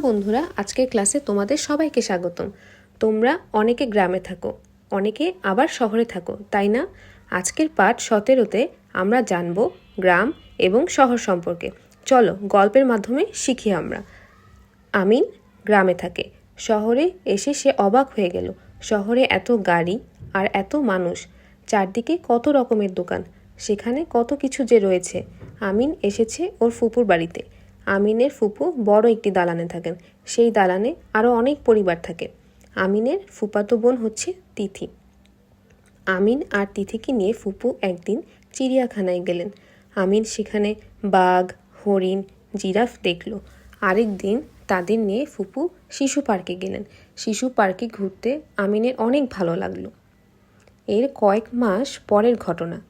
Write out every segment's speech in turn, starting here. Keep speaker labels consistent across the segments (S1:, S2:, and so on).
S1: বন্ধুরা, আজকের ক্লাসে তোমাদের সবাইকে স্বাগতম। তোমরা অনেকে গ্রামে থাকো, অনেকে আবার শহরে থাকো, তাই না? আজকের পাঠ সতেরোতে আমরা জানব গ্রাম এবং শহর সম্পর্কে। চলো, গল্পের মাধ্যমে শিখি আমরা। আমিন গ্রামে থাকে। শহরে এসে সে অবাক হয়ে গেল। শহরে এত গাড়ি আর এত মানুষ। চারদিকে কত রকমের দোকান। সেখানে কত কিছু যে রয়েছে। আমিন এসেছে ওর ফুপুর বাড়িতে। আমিনের ফুপু বড় একটি দালানে থাকেন। সেই দালানে আরও অনেক পরিবার থাকে। আমিনের ফুপাতো বোন হচ্ছে তিথি। আমিন আর তিথিকে নিয়ে ফুপু একদিন চিড়িয়াখানায় গেলেন। আমিন সেখানে বাঘ, হরিণ, জিরাফ দেখল। আরেক দিন তাদের নিয়ে ফুপু শিশু পার্কে গেলেন। শিশু পার্কে ঘুরতে আমিনের অনেক ভালো লাগল। এর কয়েক মাস পরের ঘটনা।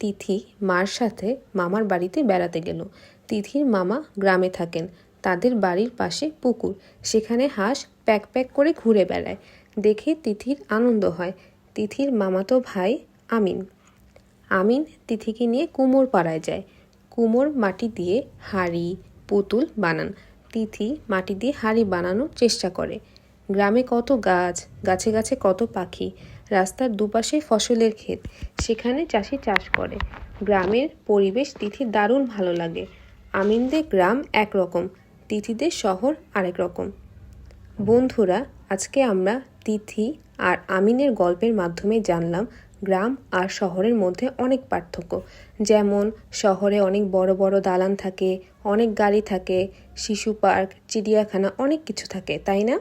S1: তিথি মার সাথে মামার বাড়িতে বেড়াতে গেল। তিথির মামা গ্রামে থাকেন। তাদের বাড়ির পাশে পুকুর। সেখানে হাঁস প্যাক প্যাক করে ঘুরে বেড়ায়। দেখে তিথির আনন্দ হয়। তিথির মামাতো ভাই আমিন। আমিন তিথিকে নিয়ে কুমোর পাড়ায় যায়। কুমোর মাটি দিয়ে হাড়ি, পুতুল বানান। তিথি মাটি দিয়ে হাড়ি বানানোর চেষ্টা করে। গ্রামে কত গাছ, গাছে গাছে কত পাখি। রাস্তার দুপাশে ফসলের ক্ষেত। সেখানে চাষি চাষ করে। গ্রামের পরিবেশ তিথির দারুণ ভালো লাগে। আমিনদের গ্রাম একরকম, তিথিদের শহর আরেক রকম। বন্ধুরা, আজকে আমরা তিথি আর আমিনের গল্পের মাধ্যমে জানলাম গ্রাম আর শহরের মধ্যে অনেক পার্থক্য। যেমন, শহরে অনেক বড় বড় দালান থাকে, অনেক গাড়ি থাকে, শিশু পার্ক, চিড়িয়াখানা, অনেক কিছু থাকে, তাই না?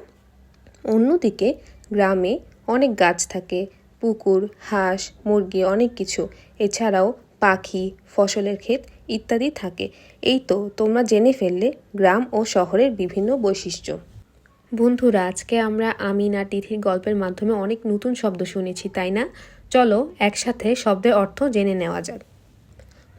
S1: অন্যদিকে, গ্রামে অনেক গাছ থাকে, পুকুর, হাঁস, মুরগি, অনেক কিছু। এছাড়াও পাখি, ফসলের ক্ষেত ইত্যাদি থাকে। এই তো তোমরা জেনে ফেললে গ্রাম ও শহরের বিভিন্ন বৈশিষ্ট্য। বন্ধুরা, আজকে আমরা আমিন আর তিথির গল্পের মাধ্যমে অনেক নতুন শব্দ শুনেছি, তাই না? চলো একসাথে শব্দের অর্থ জেনে নেওয়া যাক।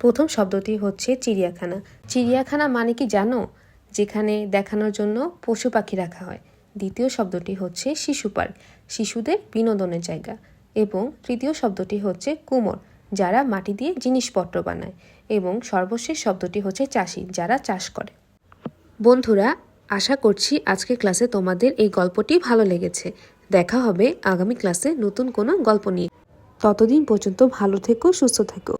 S1: প্রথম শব্দটি হচ্ছে চিড়িয়াখানা। চিড়িয়াখানা মানে কি জানো? যেখানে দেখানোর জন্য পশু পাখি রাখা হয়। দ্বিতীয় শব্দটি হচ্ছে শিশু পার্ক। শিশুদের বিনোদনের জায়গা। এবং তৃতীয় শব্দটি হচ্ছে কুমোর, যারা মাটি দিয়ে জিনিসপত্র বানায়। এবং সর্বশেষ শব্দটি হচ্ছে চাষি, যারা চাষ করে। বন্ধুরা, আশা করছি আজকের ক্লাসে তোমাদের এই গল্পটি ভালো লেগেছে। দেখা হবে আগামী ক্লাসে নতুন কোনো গল্প নিয়ে। ততদিন পর্যন্ত ভালো থেকো, সুস্থ থেকো।